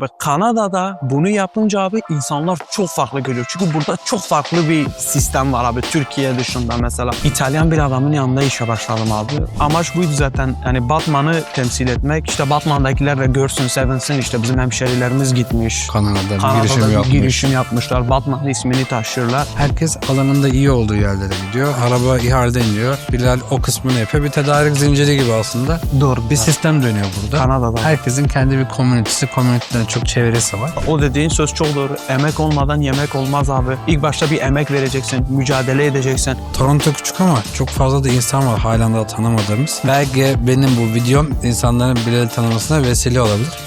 Bak Kanada'da bunu yapınca abi insanlar çok farklı görüyor. Çünkü burada çok farklı bir sistem var abi. Türkiye dışında mesela. İtalyan bir adamın yanında işe başladım abi. Amaç buydu zaten. Yani Batman'ı temsil etmek. İşte Batman'dakiler de görsün, sevinsin. İşte bizim hemşerilerimiz gitmiş. Kanada'da, Kanada'da girişim yapmış. girişim yapmışlar. Batman ismini taşıyorlar. Herkes alanında iyi olduğu yerlere gidiyor. Araba ihaleden iniyor. Bilal o kısmını yapıyor. Bir tedarik zinciri gibi aslında. Doğru. Bir sistem dönüyor burada. Kanada'da. Herkesin kendi bir komünitesi, komüniteden çok çevresi var. O dediğin söz çok doğru. Emek olmadan yemek olmaz abi. İlk başta bir emek vereceksin, mücadele edeceksin. Toronto küçük ama çok fazla da insan var halen daha tanımadığımız. Belki benim bu videom insanların Bilal'i tanımasına vesile olabilir.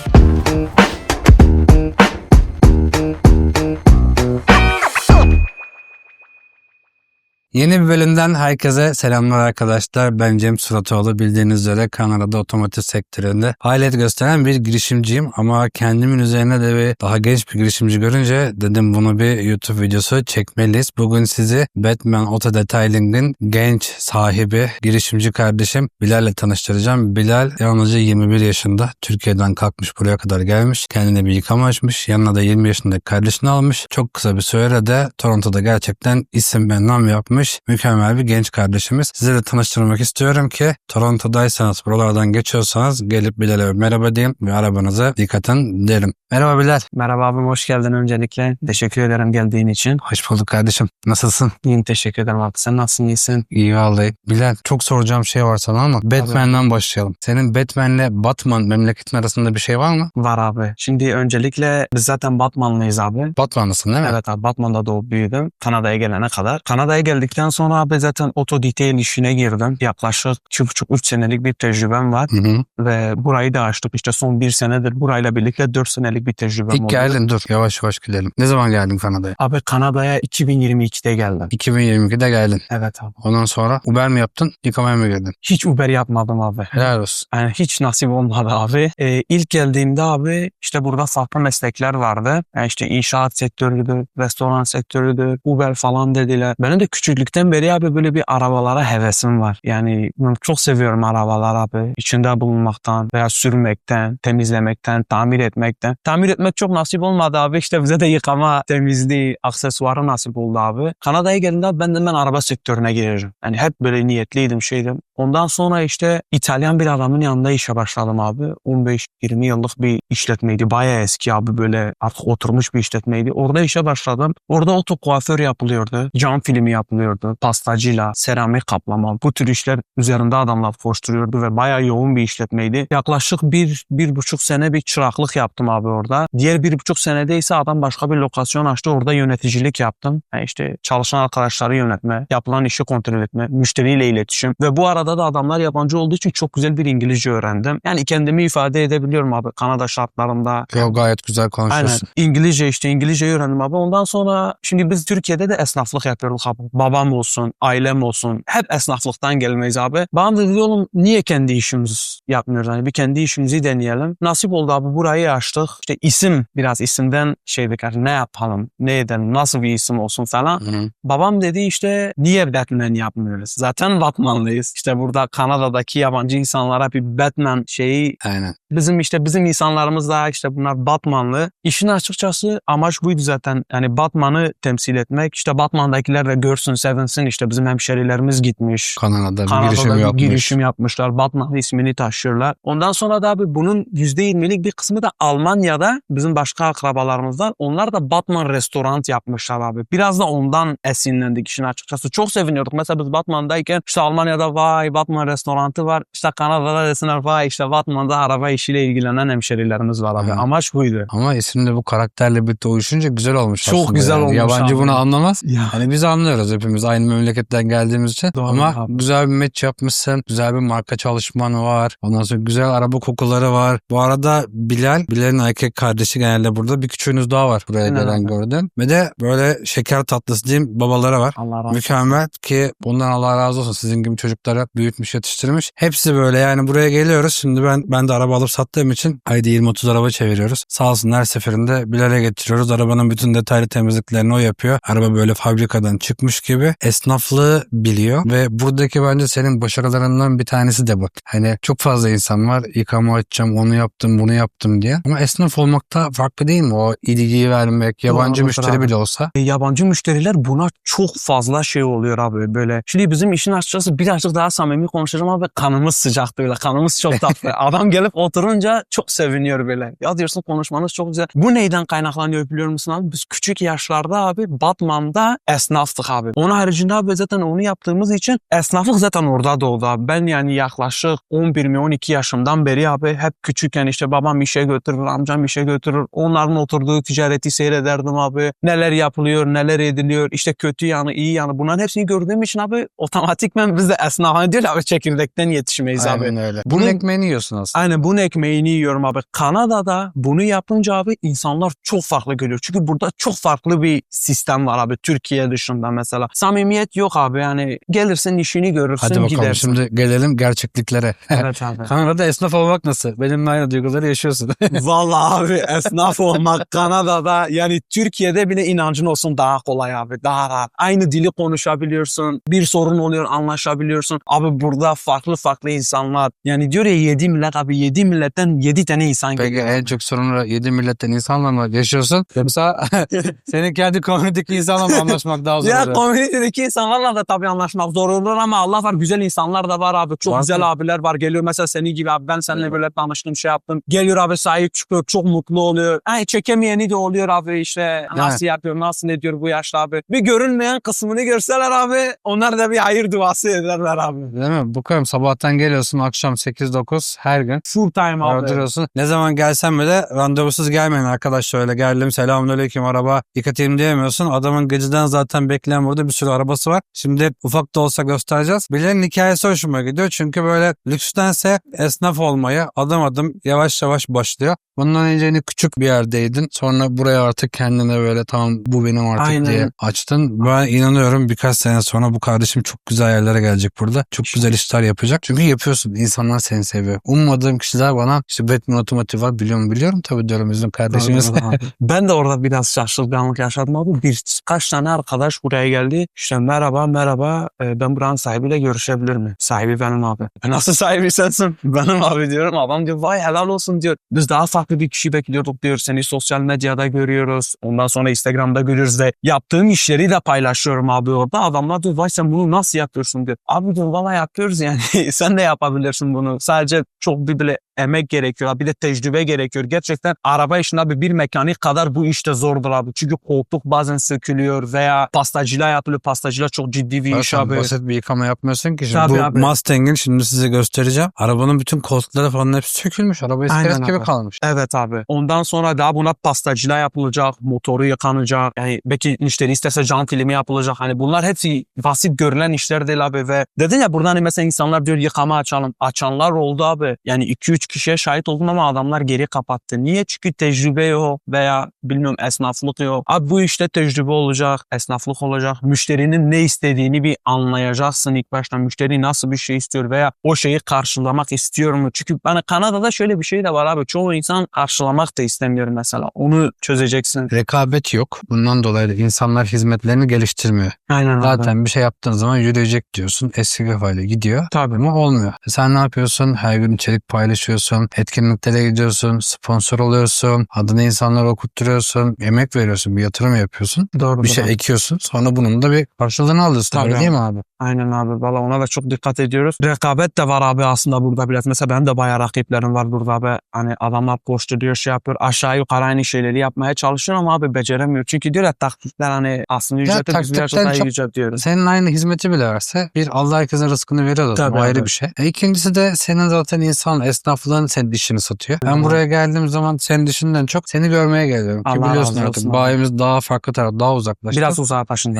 Yeni bir bölümden herkese selamlar arkadaşlar. Ben Cem Suratoğlu. Bildiğiniz üzere Kanada'da otomotiv sektöründe faaliyet gösteren bir girişimciyim. Ama kendimin üzerine de bir daha genç bir girişimci görünce dedim bunu bir YouTube videosu çekmeliyiz. Bugün sizi Batman Auto Detailing'in genç sahibi, girişimci kardeşim Bilal'le tanıştıracağım. Bilal yalnızca 21 yaşında. Türkiye'den kalkmış buraya kadar gelmiş. Kendine bir yıkama açmış. Yanına da 20 yaşındaki kardeşini almış. Çok kısa bir sürede Toronto'da gerçekten isim ve nam yapmış. Mükemmel bir genç kardeşimiz. Size de tanıştırmak istiyorum ki Toronto'daysanız, buralardan geçiyorsanız gelip Bilal'e merhaba deyin ve arabanıza dikkatin derim. Merhaba Bilal. Merhaba abim hoş geldin öncelikle. Teşekkür ederim geldiğin için. Hoş bulduk kardeşim. Nasılsın? İyiyim teşekkür ederim abi. Sen nasılsın iyisin? İyi vallahi. Bilal çok soracağım şey var sana ama Batman'den başlayalım. Senin Batman'le Batman memleketin arasında bir şey var mı? Var abi. Şimdi öncelikle biz zaten Batmanlıyız abi. Batmanlısın değil mi? Evet abi Batman'da doğup büyüdüm. Kanada'ya gelene kadar. Kanada'ya geldikten sonra abi zaten oto detail işine girdim. Yaklaşık 2,5-3 senelik bir tecrübem var. Hı hı. Ve burayı da açtık. İşte son bir senedir burayla birlikte 4 senelik bir tecrübem İlk oldu. geldin dur yavaş yavaş gidelim. Ne zaman geldin Kanada'ya? Abi Kanada'ya 2022'de geldim. 2022'de geldin. Evet abi. Ondan sonra Uber mi yaptın? Yıkamaya mı girdin? Hiç Uber yapmadım abi. Helal olsun. Yani hiç nasip olmadı abi. Ee, ilk geldiğimde abi işte burada farklı meslekler vardı. Yani işte inşaat sektörüdür, restoran sektörüdür, Uber falan dediler. Benim de küçüklükten beri abi böyle bir arabalara hevesim var. Yani ben çok seviyorum arabalar abi. İçinde bulunmaktan veya sürmekten, temizlemekten, tamir etmekten. Tamir etmek çok nasip olmadı abi. İşte bize de yıkama, temizliği, aksesuarı nasip oldu abi. Kanada'ya geldiğimde ben de ben araba sektörüne girerim. Yani hep böyle niyetliydim şeydim. Ondan sonra işte İtalyan bir adamın yanında işe başladım abi. 15-20 yıllık bir işletmeydi. Bayağı eski abi böyle artık oturmuş bir işletmeydi. Orada işe başladım. Orada oto kuaför yapılıyordu. Cam filmi yapılıyordu. Pastacıyla, seramik kaplama. Bu tür işler üzerinde adamlar koşturuyordu ve bayağı yoğun bir işletmeydi. Yaklaşık bir, bir buçuk sene bir çıraklık yaptım abi orada. Diğer bir buçuk senede ise adam başka bir lokasyon açtı. Orada yöneticilik yaptım. Yani işte çalışan arkadaşları yönetme, yapılan işi kontrol etme, müşteriyle iletişim. Ve bu arada da adamlar yabancı olduğu için çok güzel bir İngilizce öğrendim. Yani kendimi ifade edebiliyorum abi Kanada şartlarında. Yo, gayet güzel Aynen. konuşuyorsun. İngilizce işte İngilizceyi öğrendim abi. Ondan sonra şimdi biz Türkiye'de de esnaflık yapıyoruz abi. Babam olsun, ailem olsun. Hep esnaflıktan gelmeyiz abi. Bana da dedi oğlum niye kendi işimiz yapmıyoruz? Hani bir kendi işimizi deneyelim. Nasip oldu abi burayı açtık. İşte isim biraz isimden şeydik hani ne yapalım, ne edelim, nasıl bir isim olsun falan. Hı hı. Babam dedi işte niye Batman yapmıyoruz? Zaten Batmanlıyız. İşte burada Kanada'daki yabancı insanlara bir Batman şeyi Aynen. Bizim işte bizim insanlarımız da işte bunlar Batmanlı. İşin açıkçası amaç buydu zaten. Yani Batman'ı temsil etmek. İşte Batman'dakiler de görsün, sevinsin. İşte bizim hemşerilerimiz gitmiş. Kanada'da bir Kanada'da girişim bir yapmış. girişim yapmışlar. Batman ismini taşıyorlar. Ondan sonra da abi bunun %20'lik bir kısmı da Almanya'da bizim başka akrabalarımızdan. Onlar da Batman restoran yapmışlar abi. Biraz da ondan esinlendik işin açıkçası. Çok seviniyorduk. Mesela biz Batman'dayken işte Almanya'da vay Batman restoranı var. İşte Kanada'da desinler vay işte Batman'da araba işiyle ilgilenen hemşerilerimiz var abi. Hı. Amaç buydu. Ama isim de bu karakterle birlikte uyuşunca güzel olmuş Çok aslında güzel yani. olmuş Yabancı abi. bunu anlamaz. Ya. Hani biz anlıyoruz hepimiz aynı memleketten geldiğimiz için. Doğru Ama abi. güzel bir match yapmışsın. Güzel bir marka çalışman var. Ondan sonra güzel araba kokuları var. Bu arada Bilal, Bilal'in erkek kardeşi genelde burada. Bir küçüğünüz daha var buraya Aynen gelen abi. gördüm. Ve de böyle şeker tatlısı diyeyim babaları var. Allah razı olsun. Mükemmel ki bundan Allah razı olsun. Sizin gibi çocuklara büyütmüş yetiştirmiş. Hepsi böyle yani buraya geliyoruz. Şimdi ben ben de araba alıp sattığım için ayda 20-30 araba çeviriyoruz. Sağ olsun her seferinde araya getiriyoruz. Arabanın bütün detaylı temizliklerini o yapıyor. Araba böyle fabrikadan çıkmış gibi esnaflığı biliyor ve buradaki bence senin başarılarından bir tanesi de bu. Hani çok fazla insan var. İkama açacağım, onu yaptım, bunu yaptım diye. Ama esnaf olmakta farklı değil mi? O ilgiyi vermek, yabancı Doğrudur müşteri abi. bile olsa. E, yabancı müşteriler buna çok fazla şey oluyor abi böyle. Şimdi bizim işin açıkçası birazcık daha samimi konuşacağım abi kanımız sıcak böyle kanımız çok tatlı. Adam gelip oturunca çok seviniyor böyle. Ya diyorsun konuşmanız çok güzel. Bu neyden kaynaklanıyor biliyor musun abi? Biz küçük yaşlarda abi Batman'da esnaftık abi. Onun haricinde abi zaten onu yaptığımız için esnaflık zaten orada doğdu abi. Ben yani yaklaşık 11 mi 12 yaşımdan beri abi hep küçükken işte babam işe götürür, amcam işe götürür. Onların oturduğu ticareti seyrederdim abi. Neler yapılıyor, neler ediliyor. işte kötü yanı, iyi yanı. Bunların hepsini gördüğüm için abi otomatikmen biz de esnaf hani diyor ya abi çekirdekten yetişmeyiz abi. Aynen öyle. Bunun Bunun- ekmeğini yiyorsun aslında. Aynen bunun ekmeğini yiyorum abi. Kanada'da bunu yapınca abi insanlar çok farklı görüyor. Çünkü burada çok farklı bir sistem var abi Türkiye dışında mesela. Samimiyet yok abi yani gelirsin işini görürsün Hadi bakalım gidersin. şimdi gelelim gerçekliklere. Evet abi. Kanada'da esnaf olmak nasıl? Benimle aynı duyguları yaşıyorsun. Vallahi abi esnaf olmak Kanada'da yani Türkiye'de bile inancın olsun daha kolay abi daha rahat. Aynı dili konuşabiliyorsun bir sorun oluyor anlaşabiliyorsun. Abi burada farklı farklı insanlar yani diyor ya 7 millet abi 7 milletten 7 tane insan Peki geliyor. en çok sorunları 7 milletten insanla mı yaşıyorsun? Yoksa senin kendi komüniteki insanla mı anlaşmak daha zor Ya komünitedeki insanlarla da tabii anlaşmak zor olur ama Allah var güzel insanlar da var abi. Çok Var güzel abiler var. Geliyor mesela senin gibi abi ben seninle böyle tanıştım şey yaptım. Geliyor abi sahip çıkıyor çok mutlu oluyor. Ay çekemeyeni de oluyor abi işte nasıl yapıyor nasıl ne diyor bu yaşta abi. Bir görünmeyen kısmını görseler abi onlar da bir hayır duası ederler abi. Değil mi? Bakıyorum sabahtan geliyorsun akşam 8-9 her gün. Full time abi. Ne zaman gelsen bile randevusuz gelmeyin arkadaş şöyle geldim selamünaleyküm araba yıkatayım diyemiyorsun. Adamın geceden zaten bekleyen burada bir sürü arabası var. Şimdi ufak da olsa göstereceğiz. Birilerinin hikayesi hoşuma gidiyor. Çünkü böyle lükstense esnaf olmaya adım adım yavaş yavaş başlıyor. Bundan önce hani küçük bir yerdeydin. Sonra buraya artık kendine böyle tamam bu benim artık Aynen. diye açtın. Ben inanıyorum birkaç sene sonra bu kardeşim çok güzel yerlere gelecek burada. Çok güzel işler yapacak. Çünkü yapıyorsun. İnsanlar seni seviyor. Ummadığım kişiler bana işte Batman Otomotiv var biliyorum biliyorum tabii diyorum bizim kardeşimiz. ben de orada biraz şaşırganlık yaşadım abi. Birkaç tane arkadaş buraya geldi. İşte merhaba merhaba e, ben buranın sahibiyle görüşebilir mi? Sahibi benim abi. E, nasıl sahibi sensin? Benim abi diyorum. Adam diyor vay helal olsun diyor. Biz daha farklı bir kişi bekliyorduk diyor. Seni sosyal medyada görüyoruz. Ondan sonra Instagram'da görüyoruz de. Yaptığım işleri de paylaşıyorum abi orada. Adamlar diyor vay sen bunu nasıl yapıyorsun diyor. Abi diyor valla yapıyoruz yani. sen de yapabilirsin bunu. Sadece çok bile emek gerekiyor. Bir de tecrübe gerekiyor. Gerçekten araba işinde abi bir mekanik kadar bu işte zordur abi. Çünkü koltuk bazen sökülüyor veya pastacıyla yapılıyor. Pastacıyla çok ciddi bir iş Zaten abi. basit bir yıkama yapmıyorsun ki. Şimdi Tabii bu abi. Mustang'in şimdi size göstereceğim. Arabanın bütün koltukları falan hepsi sökülmüş. Araba iskelet Aynen gibi abi. kalmış. Evet abi. Ondan sonra daha buna pastacıyla yapılacak, motoru yıkanacak. Yani belki müşteri isterse cam filmi yapılacak. Hani bunlar hepsi basit görülen işler değil abi ve dedin ya buradan hani mesela insanlar diyor yıkama açalım. Açanlar oldu abi. Yani 2-3 kişiye şahit oldum ama adamlar geri kapattı. Niye? Çünkü tecrübe yok veya bilmiyorum esnaflık yok. Abi bu işte tecrübe olacak, esnaflık olacak. Müşterinin ne istediğini bir anlayacaksın ilk başta. Müşteri nasıl bir şey istiyor veya o şeyi karşılamak istiyor mu? Çünkü hani Kanada'da şöyle bir şey de var abi. Çoğu insan karşılamak da istemiyor mesela. Onu çözeceksin. Rekabet yok. Bundan dolayı da insanlar hizmetlerini geliştirmiyor. Aynen abi. Zaten bir şey yaptığın zaman yürüyecek diyorsun. Eski kafayla gidiyor. Tabii. Ama olmuyor. Sen ne yapıyorsun? Her gün içerik paylaşıyorsun. Etkinliklere gidiyorsun. Sponsor oluyorsun. Adını insanlara okutturuyorsun. Emek veriyorsun. Bir yatırım yapıyorsun. Doğru. Bir şey ekiyorsun. Sonra bunun da bir karşılığını alıyorsun. Tabii Öyle abi. değil mi abi? Aynen abi. Valla ona da çok dikkat ediyoruz. Rekabet de var abi aslında burada biraz. Mesela benim de bayağı rakiplerim var burada abi. Hani adamlar koşturuyor şey yapıyor. Aşağı yukarı aynı şeyleri yapmaya çalışıyor ama abi beceremiyor. Çünkü diyor ya taklitler hani aslında ücreti biz birazcık daha iyi ücret diyoruz. Senin aynı hizmeti bile verse bir Allah herkesin rızkını veriyor Tabii bu ayrı abi. bir şey. E, ikincisi de senin zaten insan esnaflığın senin dişini satıyor. Ben buraya geldiğim zaman senin dişinden çok seni görmeye geliyorum. Ki Allah biliyorsun razı artık olsun bayimiz daha farklı taraf daha uzaklaştı. Biraz.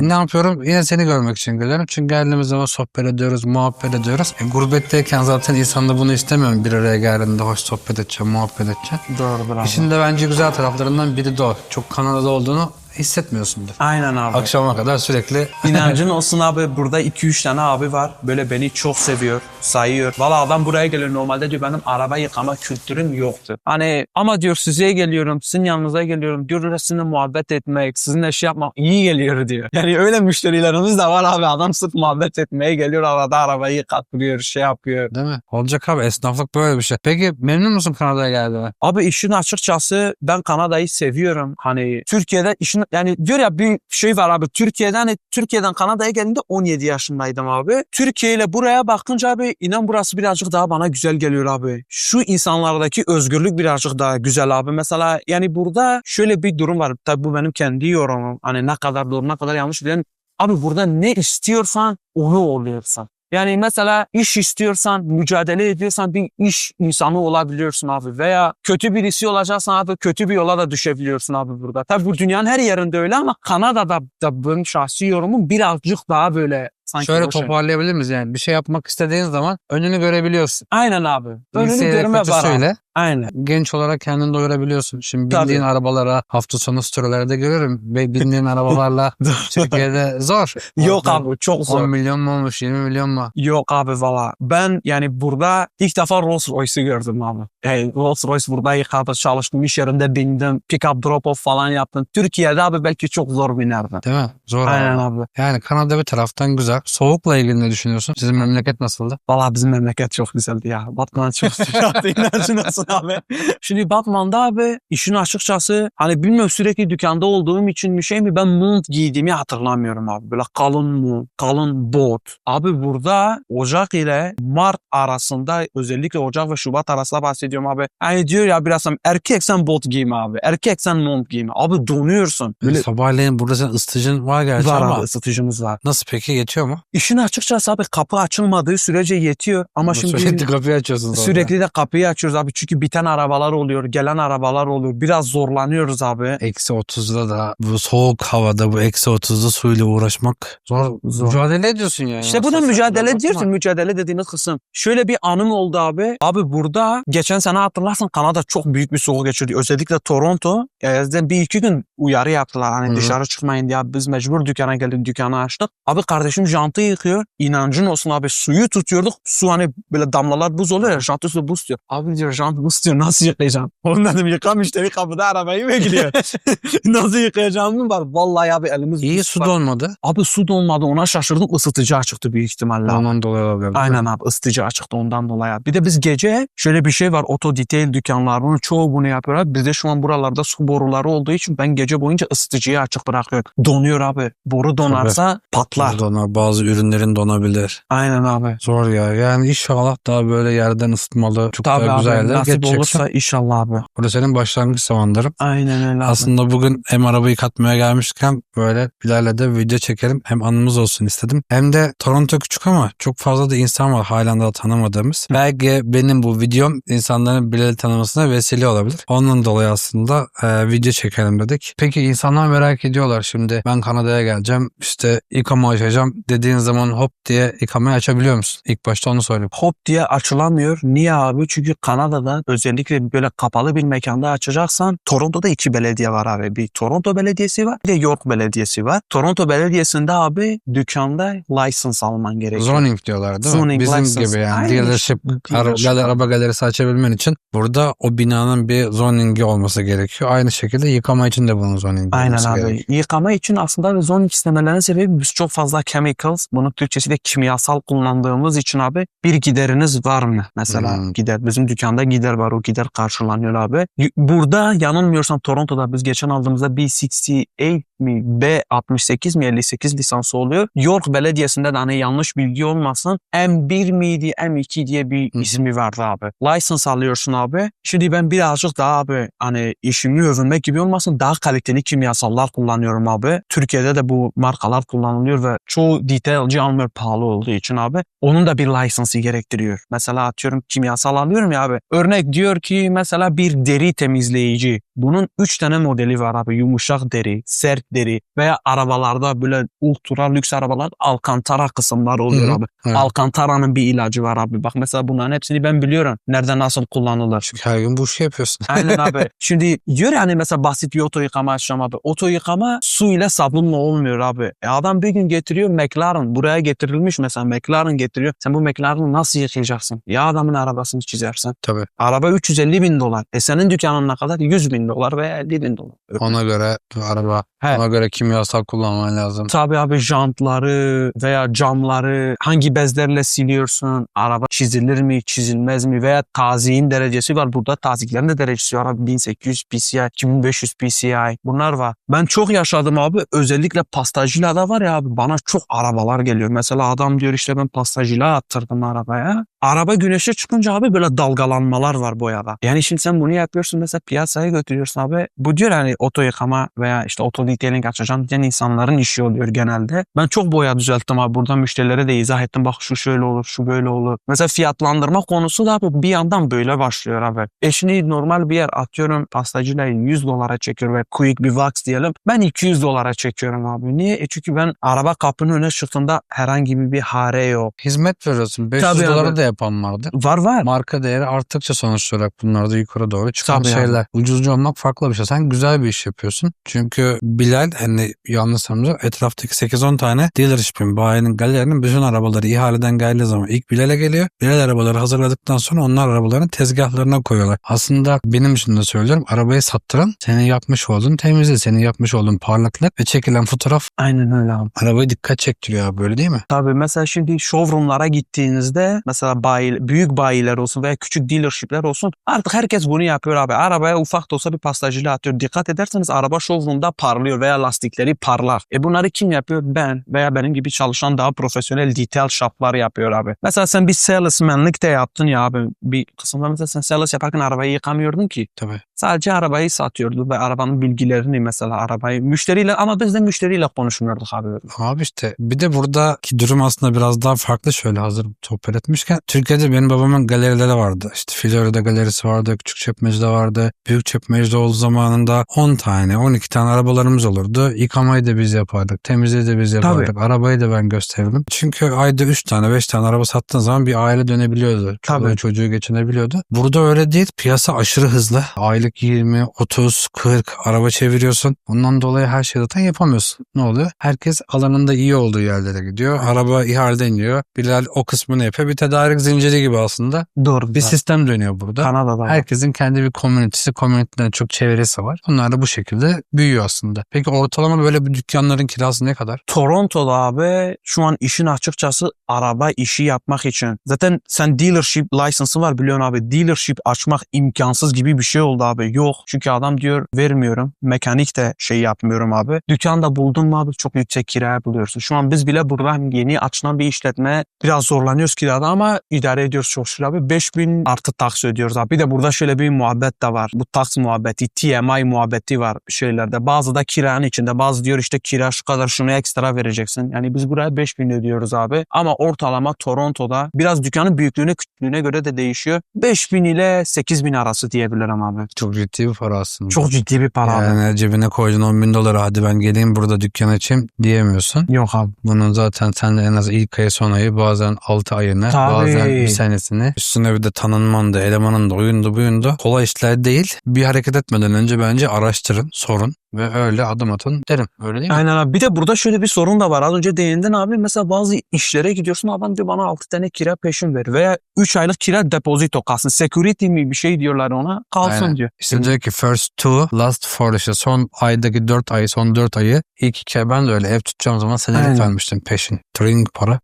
E, ne yapıyorum? Yine seni görmek için geliyorum. Çünkü geldiğimiz zaman sohbet ediyoruz, muhabbet ediyoruz. E, gurbetteyken zaten insan da bunu istemiyorum. Bir araya geldiğinde hoş sohbet edeceğim, muhabbet edeceğim. Doğru bravo. İşin de bence güzel taraflarından biri de o. Çok Kanada'da olduğunu hissetmiyorsundur. Aynen abi. Akşama kadar sürekli İnancın olsun abi burada 2-3 tane abi var. Böyle beni çok seviyor, sayıyor. Valla adam buraya geliyor normalde diyor benim araba yıkama kültürüm yoktu. Hani ama diyor size geliyorum, sizin yanınıza geliyorum. Diyor sizinle muhabbet etmek, sizinle şey yapmak iyi geliyor diyor. Yani öyle müşterilerimiz de var abi. Adam sırf muhabbet etmeye geliyor arada arabayı yıkattırıyor, şey yapıyor. değil mi? Olacak abi esnaflık böyle bir şey. Peki memnun musun Kanada'ya geldiğine? Abi işin açıkçası ben Kanada'yı seviyorum. Hani Türkiye'de işin yani diyor ya bir şey var abi. Türkiye'den hani Türkiye'den Kanada'ya geldiğimde 17 yaşındaydım abi. Türkiye ile buraya bakınca abi inan burası birazcık daha bana güzel geliyor abi. Şu insanlardaki özgürlük birazcık daha güzel abi. Mesela yani burada şöyle bir durum var. Tabii bu benim kendi yorumum. Hani ne kadar doğru ne kadar yanlış bilen. Abi burada ne istiyorsan onu oluyorsan. Yani mesela iş istiyorsan, mücadele ediyorsan bir iş insanı olabiliyorsun abi. Veya kötü birisi olacaksan abi kötü bir yola da düşebiliyorsun abi burada. Tabii bu dünyanın her yerinde öyle ama Kanada'da da benim şahsi yorumum birazcık daha böyle sanki Şöyle şey. toparlayabilir miyiz yani? Bir şey yapmak istediğin zaman önünü görebiliyorsun. Aynen abi. Önünü Liseyle, görme var Aynen. genç olarak kendini doyurabiliyorsun. Şimdi Tabii. bindiğin arabalara hafta sonu storylerde görüyorum. Ve bindiğin arabalarla Türkiye'de zor. Yok Orada abi çok 10 zor. milyon mu olmuş 20 milyon mu? Yok abi valla. Ben yani burada ilk defa Rolls Royce'ı gördüm abi. Yani Rolls Royce burada yıkadı çalıştım. iş yerinde bindim. Pick up drop off falan yaptım. Türkiye'de abi belki çok zor binerdim. Değil mi? Zor Aynen abi. abi. Yani Kanada bir taraftan güzel. Soğukla ilgili ne düşünüyorsun? Sizin memleket nasıldı? Valla bizim memleket çok güzeldi ya. Batman çok sıcaktı. İnancın olsun abi. Şimdi Batman'da abi işin açıkçası hani bilmiyorum sürekli dükkanda olduğum için bir şey mi ben mont giydiğimi hatırlamıyorum abi. Böyle kalın mont, kalın bot. Abi burada Ocak ile Mart arasında özellikle Ocak ve Şubat arasında bahsediyorum abi. Hani diyor ya biraz erkek sen bot giyme abi. Erkek sen mont giyme. Abi donuyorsun. Böyle Sabahleyin burada senin ısıtıcın var gerçi var ama abi ısıtıcımız var. nasıl peki yetiyor mu? İşin açıkçası abi kapı açılmadığı sürece yetiyor. Ama şimdi Sürekli kapıyı açıyorsun sonra. Sürekli de kapıyı açıyoruz abi çünkü biten arabalar oluyor, gelen arabalar oluyor. Biraz zorlanıyoruz abi. Eksi 30'da da bu soğuk havada bu eksi 30'da suyla uğraşmak zor. Zor. Mücadele ediyorsun yani. İşte sen mücadele ediyorsun. Mücadele dediğiniz kısım. Şöyle bir anım oldu abi. Abi burada geçen sene hatırlarsan Kanada çok büyük bir soğuk geçirdi. Özellikle Toronto. Yazden bir iki gün uyarı yaptılar. Hani Hı hı. dışarı çıkmayın diye. Biz mecbur dükkana geldik. Dükkanı açtık. Abi kardeşim jantı yıkıyor. İnancın olsun abi. Suyu tutuyorduk. Su hani böyle damlalar buz oluyor ya. Jantı su buz diyor. Abi diyor jant buz diyor. Nasıl yıkayacağım? Oğlum dedim yıka müşteri kapıda arabayı bekliyor. Nasıl yıkayacağım mı var? Vallahi abi elimiz İyi su var. donmadı. Abi su donmadı ona şaşırdık ısıtıcı açıktı büyük ihtimalle. Ondan dolayı olabilir. Aynen abi ısıtıcı açıktı ondan dolayı. Bir de biz gece şöyle bir şey var oto detail dükkanlarının çoğu bunu yapıyor abi. Bizde şu an buralarda su boruları olduğu için ben gece boyunca ısıtıcıyı açık bırakıyorum. Donuyor abi. Boru donarsa patlar. Donar, bazı ürünlerin donabilir. Aynen abi. Zor ya. Yani inşallah daha böyle yerden ısıtmalı. Çok Tabii daha abi güzel yerlere nasip olursa inşallah abi. Burada senin başlangıç zamanların. Aynen öyle abi. Aslında bugün hem arabayı katmaya gelmişken böyle Bilal'le de video çekelim. Hem anımız olsun istedim. Hem de Toronto küçük ama çok fazla da insan var halen daha tanımadığımız. Belki benim bu videom insanların Bilal'i tanımasına vesile olabilir. Ondan dolayı aslında e, video çekelim dedik. Peki insanlar merak ediyorlar şimdi ben Kanada'ya geleceğim işte ikama açacağım dediğin zaman hop diye ikamayı açabiliyor musun? İlk başta onu söyleyeyim. hop diye açılamıyor. Niye abi? Çünkü Kanada'da özellikle böyle kapalı bir mekanda açacaksan Toronto'da iki belediye var abi. Bir Toronto Belediyesi var bir de York Belediyesi var. Toronto Belediyesi'nde abi dükkanda license alman gerekiyor. Zoning diyorlar değil mi? Zoning Bizim license. gibi yani. Aynen Dealership, ara- araba galerisi açabilmen için burada o binanın bir zoningi olması gerekiyor. Aynı şekilde yıkama için de bunun zoningi Aynen olması abi. gerekiyor. Yıkama için aslında zoning istemelerinin sebebi biz çok fazla chemicals, bunun Türkçesi de kimyasal kullandığımız için abi bir gideriniz var mı? Mesela Hmm. gider. Bizim dükkanda gider var. O gider karşılanıyor abi. Burada yanılmıyorsam Toronto'da biz geçen aldığımızda B68 mi B68 mi 58 lisansı oluyor. York Belediyesi'nde de hani yanlış bilgi olmasın M1 miydi M2 diye bir hı. ismi vardı abi. License alıyorsun abi. Şimdi ben birazcık daha abi hani işimi övünmek gibi olmasın daha kaliteli kimyasallar kullanıyorum abi. Türkiye'de de bu markalar kullanılıyor ve çoğu detailci almıyor pahalı olduğu için abi. Onun da bir lisansı gerektiriyor. Mesela atıyorum kimyasal alıyorum ya abi. Örnek diyor ki mesela bir deri temizleyici. Bunun 3 tane modeli var abi. Yumuşak deri, sert deri veya arabalarda böyle ultra lüks arabalar alkantara kısımlar oluyor Hı hı. abi. Evet. Alkantara'nın bir ilacı var abi. Bak mesela bunların hepsini ben biliyorum. Nerede nasıl kullanılır. Her gün bu işi yapıyorsun. Aynen abi. Şimdi diyor yani mesela basit bir oto yıkama açacağım abi. Oto yıkama su ile sabunla olmuyor abi. E adam bir gün getiriyor McLaren. Buraya getirilmiş mesela McLaren getiriyor. Sen bu McLaren'ı nasıl yıkayacaksın? Ya adamın arabasını çizersin. Tabii. Araba 350 bin dolar. E senin dükkanın ne kadar? 100 bin dolar veya 50 bin dolar. Ona göre araba, He. ona göre kimyasal kullanman lazım. Tabii abi jantları veya camları hangi bezlerle siliyorsun? Araba çizilir mi, çizilmez mi? Veya taziğin derecesi var. Burada taziklerin de derecesi var abi. 1800 PCI, 2500 PCI. Bunlar var. Ben çok yaşadım abi. Özellikle pastacıyla da var ya abi. Bana çok arabalar geliyor. Mesela adam diyor işte ben pastacıyla attırdım arabaya. Araba güneşe çıkınca abi böyle dalgalanmalar var boyada. Yani şimdi sen bunu yapıyorsun mesela piyasaya götürüyorsun abi. Bu diyor hani oto yıkama veya işte oto detailing açacağım diyen insanların işi oluyor genelde. Ben çok boya düzelttim abi. Buradan müşterilere de izah ettim. Bak şu şöyle olur, şu böyle olur. Mesela fiyatlandırma konusu da abi bir yandan böyle başlıyor abi. E şimdi normal bir yer atıyorum pastacıyla 100 dolara çekiyor ve quick bir wax diyelim. Ben 200 dolara çekiyorum abi. Niye? E çünkü ben araba kapının önüne çıktığında herhangi bir hare yok. Hizmet veriyorsun. 500 Tabii abi. dolara da yapan vardı. Var var. Marka değeri arttıkça sonuç olarak bunlar da yukarı doğru çıkan Tabii şeyler. Ucuzcu olmak farklı bir şey. Sen güzel bir iş yapıyorsun. Çünkü Bilal hani yanlış hatırlamıyorsam etraftaki 8-10 tane dealership'in, bayinin, galerinin bütün arabaları ihaleden geldiği zaman ilk Bilal'e geliyor. Bilal arabaları hazırladıktan sonra onlar arabalarını tezgahlarına koyuyorlar. Aslında benim için de söylüyorum arabayı sattıran senin yapmış olduğun temizlik, senin yapmış olduğun parlaklık ve çekilen fotoğraf Aynen öyle abi. arabayı dikkat çektiriyor abi böyle değil mi? Tabii mesela şimdi showroomlara gittiğinizde mesela bayi, büyük bayiler olsun veya küçük dealershipler olsun artık herkes bunu yapıyor abi. Arabaya ufak da olsa bir pastacıyla atıyor. Dikkat ederseniz araba showroomda parlıyor veya lastikleri parlar. E bunları kim yapıyor? Ben veya benim gibi çalışan daha profesyonel detail shoplar yapıyor abi. Mesela sen bir salesmanlık da yaptın ya abi. Bir kısımda mesela sen sales yaparken arabayı yıkamıyordun ki. Tabii. Sadece arabayı satıyordu ve arabanın bilgilerini mesela arabayı müşteriyle ama biz de müşteriyle konuşmuyorduk abi. Abi işte bir de buradaki durum aslında biraz daha farklı şöyle hazır sohbet etmişken. Türkiye'de benim babamın galerileri vardı. İşte Florya'da galerisi vardı, Küçük Çöpmeci'de vardı. Büyük Çöpmeci'de olduğu zamanında 10 tane, 12 tane arabalarımız olurdu. Yıkamayı da biz yapardık, temizliği de biz yapardık. Arabayı da ben gösterirdim. Çünkü ayda 3 tane, 5 tane araba sattığın zaman bir aile dönebiliyordu. Çoluğu Tabii. çocuğu geçinebiliyordu. Burada öyle değil. Piyasa aşırı hızlı. Aylık 20, 30, 40 araba çeviriyorsun. Bundan dolayı her şeyi zaten yapamıyorsun. Ne oluyor? Herkes alanında iyi olduğu yerlere gidiyor. Araba ihaleden iniyor. Bilal o kısmını yapıyor. Bir tedarik zinciri gibi aslında. Doğru. Bir sistem dönüyor burada. Kanada'da. Herkesin kendi bir komünitesi, komüniteden çok çevresi var. Onlar da bu şekilde büyüyor aslında. Peki ortalama böyle bir dükkanların kirası ne kadar? Toronto'da abi şu an işin açıkçası araba işi yapmak için. Zaten sen dealership lisansı var biliyorsun abi. Dealership açmak imkansız gibi bir şey oldu abi. Yok. Çünkü adam diyor vermiyorum. Mekanik de şey yapmıyorum abi. Dükkanda buldun mu abi çok yüksek kiraya buluyorsun. Şu an biz bile burada yeni açılan bir işletme biraz zorlanıyoruz kirada ama idare ediyoruz çok şükür abi. 5000 artı taks ödüyoruz abi. Bir de burada şöyle bir muhabbet de var. Bu taks muhabbeti, TMI muhabbeti var şeylerde. Bazı da kiranın içinde. Bazı diyor işte kira şu kadar şunu ekstra vereceksin. Yani biz buraya 5000 ödüyoruz abi. Ama ortalama Toronto'da biraz dükkanın büyüklüğüne küçüklüğüne göre de değişiyor. 5000 ile 8000 arası diyebilirim abi. Çok ciddi bir para aslında. Çok ciddi bir para abi. Yani cebine koydun 10 bin doları hadi ben geleyim burada dükkan açayım diyemiyorsun. Yok abi. Bunun zaten sen en az ilk ayı son ayı bazen 6 ayını Tabii. bazen bir senesini üstüne bir de tanınman da elemanın da oyundu buyundu. Kolay işler değil. Bir hareket etmeden önce bence araştırın sorun ve öyle adım atın derim. Öyle değil mi? Aynen abi. Bir de burada şöyle bir sorun da var. Az önce değindin abi. Mesela bazı işlere gidiyorsun. Adam diyor bana 6 tane kira peşin ver. Veya 3 aylık kira depozito kalsın. Security mi bir şey diyorlar ona. Kalsın Aynen. diyor. İşte diyor ki first two, last four işte son aydaki 4 ayı, son 4 ayı ilk iki ben de öyle ev tutacağım zaman senelik vermiştim peşin. Training para.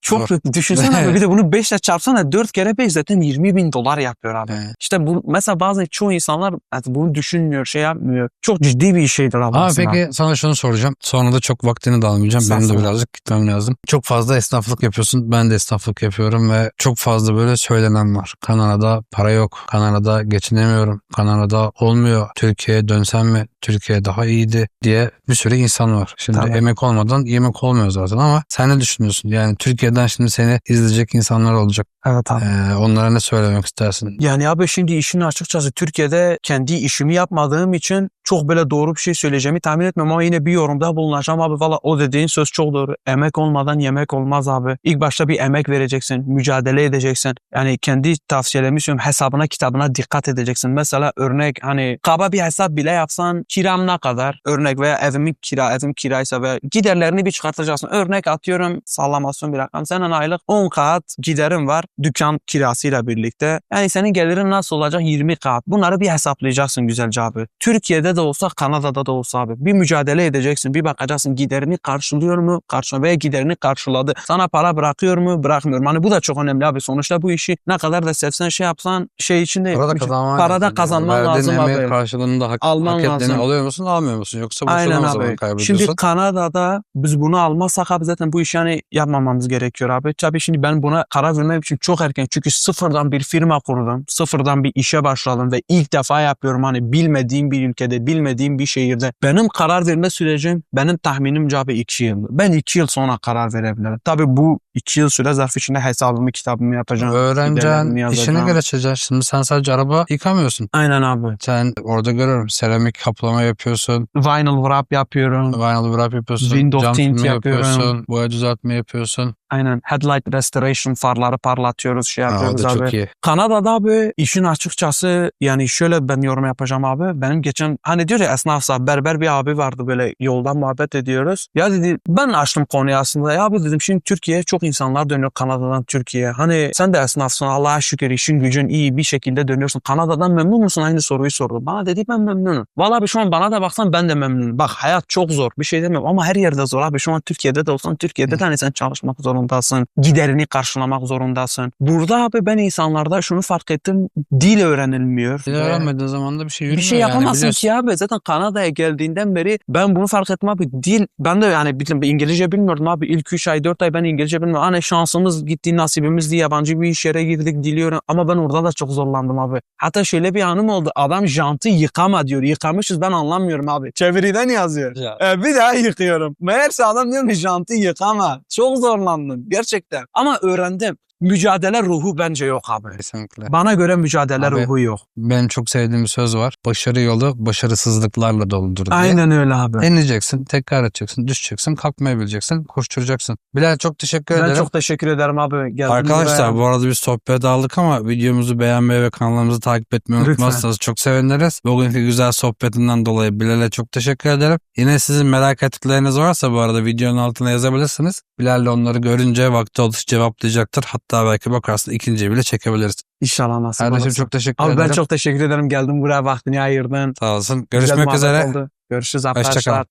Çok Zor. Düşünsene abi. Bir de bunu 5 ile çarpsana 4 kere 5 zaten 20 bin dolar yapıyor abi. Evet. İşte bu mesela bazen çoğu insanlar bunu düşünmüyor, şey yapmıyor. Çok ciddi bir şeydir abi. Ama peki sana şunu soracağım. Sonra da çok vaktini de almayacağım. Benim de birazcık gitmem lazım. Çok fazla esnaflık yapıyorsun. Ben de esnaflık yapıyorum ve çok fazla böyle söylenen var. Kanada'da para yok. Kanada'da geçinemiyorum. Kanada'da olmuyor. Türkiye'ye dönsem mi? Türkiye daha iyiydi diye bir sürü insan var. Şimdi Tabii. emek olmadan yemek olmuyor zaten ama sen ne düşünüyorsun? Yani Türkiye'den şimdi seni izleyecek insanlar olacak. Evet abi. Ee, onlara ne söylemek istersin? Yani abi şimdi işin açıkçası Türkiye'de kendi işimi yapmadığım için çok böyle doğru bir şey söyleyeceğimi tahmin etmiyorum ama yine bir yorumda bulunacağım abi. Valla o dediğin söz çok doğru. Emek olmadan yemek olmaz abi. İlk başta bir emek vereceksin, mücadele edeceksin. Yani kendi tavsiyelerimi söylüyorum. Hesabına kitabına dikkat edeceksin. Mesela örnek hani kaba bir hesap bile yapsan kiram ne kadar? Örnek veya evimin kira, evim kiraysa ve giderlerini bir çıkartacaksın. Örnek atıyorum sallamasyon bir rakam. Senin aylık 10 kat giderin var dükkan kirasıyla birlikte. Yani senin gelirin nasıl olacak? 20 kat. Bunları bir hesaplayacaksın güzelce abi. Türkiye'de de olsa Kanada'da da olsa abi. Bir mücadele edeceksin. Bir bakacaksın giderini karşılıyor mu? Karşılıyor veya giderini karşıladı. Sana para bırakıyor mu? Bırakmıyor. mu? Hani bu da çok önemli abi. Sonuçta bu işi ne kadar da sevsen şey yapsan şey için değil. Parada kazanman Parada lazım. kazanman Verdiğin lazım emeğin abi. karşılığında hak, Alman hak lazım. Alıyor musun almıyor musun? Yoksa bu Aynen zaman abi. kaybediyorsun. Şimdi Kanada'da biz bunu almazsak abi zaten bu işi yani yapmamamız gerekiyor abi. Tabii şimdi ben buna karar vermem için çok erken. Çünkü sıfırdan bir firma kurdum. Sıfırdan bir işe başladım ve ilk defa yapıyorum hani bilmediğim bir ülkede, bilmediğim bir şehirde. Benim karar verme sürecim benim tahminimce abi iki yıl. Ben iki yıl sonra karar verebilirim. Tabii bu iki yıl süre zarfı içinde hesabımı, kitabımı yapacağım. Öğreneceksin, işine yazacağım. geçeceksin. Şimdi sen sadece araba yıkamıyorsun. Aynen abi. Sen orada görüyorum seramik kaplama yapıyorsun, Vinyl wrap yapıyorum. vinyl wrap yapıyorsun, Window cam tint yapıyorum. yapıyorsun, boya düzeltme yapıyorsun. Aynen. Headlight restoration farları parlatıyoruz, şey yapıyoruz da abi. çok iyi. Kanada'da abi işin açıkçası yani şöyle ben yorum yapacağım abi. Benim geçen hani diyor ya esnafsa berber bir abi vardı böyle yoldan muhabbet ediyoruz. Ya dedi ben açtım konuyu aslında. Ya abi dedim şimdi Türkiye'ye çok insanlar dönüyor Kanada'dan Türkiye'ye. Hani sen de esnafsın Allah'a şükür işin gücün iyi bir şekilde dönüyorsun. Kanada'dan memnun musun? Aynı soruyu sordu. Bana dedi ben memnunum. Valla abi şu an bana da baksan ben de memnunum. Bak hayat çok zor bir şey demiyorum ama her yerde zor abi. Şu an Türkiye'de de olsan Türkiye'de de hani sen çalışmak zorundasın. Giderini karşılamak zorundasın. Burada abi ben insanlarda şunu fark ettim. Dil öğrenilmiyor. Dil öğrenmediğin zaman da bir şey bir şey yani, yapamazsın biliyorsun. ki abi. Zaten Kanada'ya geldiğinden beri ben bunu fark ettim abi. Dil ben de yani bildim, İngilizce bilmiyordum abi. İlk 3 ay 4 ay ben İngilizce bilmiyorum. Hani şansımız gitti nasibimiz diye yabancı bir iş yere girdik diliyorum. Ama ben orada da çok zorlandım abi. Hatta şöyle bir anım oldu. Adam jantı yıkama diyor. Yıkamışız ben anlamıyorum abi. Çeviriden yazıyor. Ya. E, bir daha yıkıyorum. Meğerse adam diyor ki jantı yıkama. Çok zorlandım gerçekten. Ama öğrendim. Mücadele ruhu bence yok abi. Kesinlikle. Bana göre mücadele Abi, ruhu yok. Benim çok sevdiğim bir söz var. Başarı yolu başarısızlıklarla doludur diye. Aynen öyle abi. Deneyeceksin, tekrar edeceksin, düşeceksin, kalkmayı bileceksin, koşturacaksın. Bilal çok teşekkür Ben ederim. çok teşekkür ederim abi. Geldin Arkadaşlar buraya. bu arada biz sohbet aldık ama videomuzu beğenmeyi ve kanalımızı takip etmeyi Lütfen. unutmazsanız çok seviniriz. Bugünkü güzel sohbetinden dolayı Bilal'e çok teşekkür ederim. Yine sizin merak ettikleriniz varsa bu arada videonun altına yazabilirsiniz. Bilal de onları görünce vakti olursa cevaplayacaktır. Hatta belki bakarsın ikinciyi bile çekebiliriz. İnşallah nasip Kardeşim olursa. çok teşekkür Abi ederim. ben çok teşekkür ederim. Geldim buraya vaktini ayırdın. Sağ olsun. Güzel Görüşmek üzere. oldu. Görüşürüz arkadaşlar.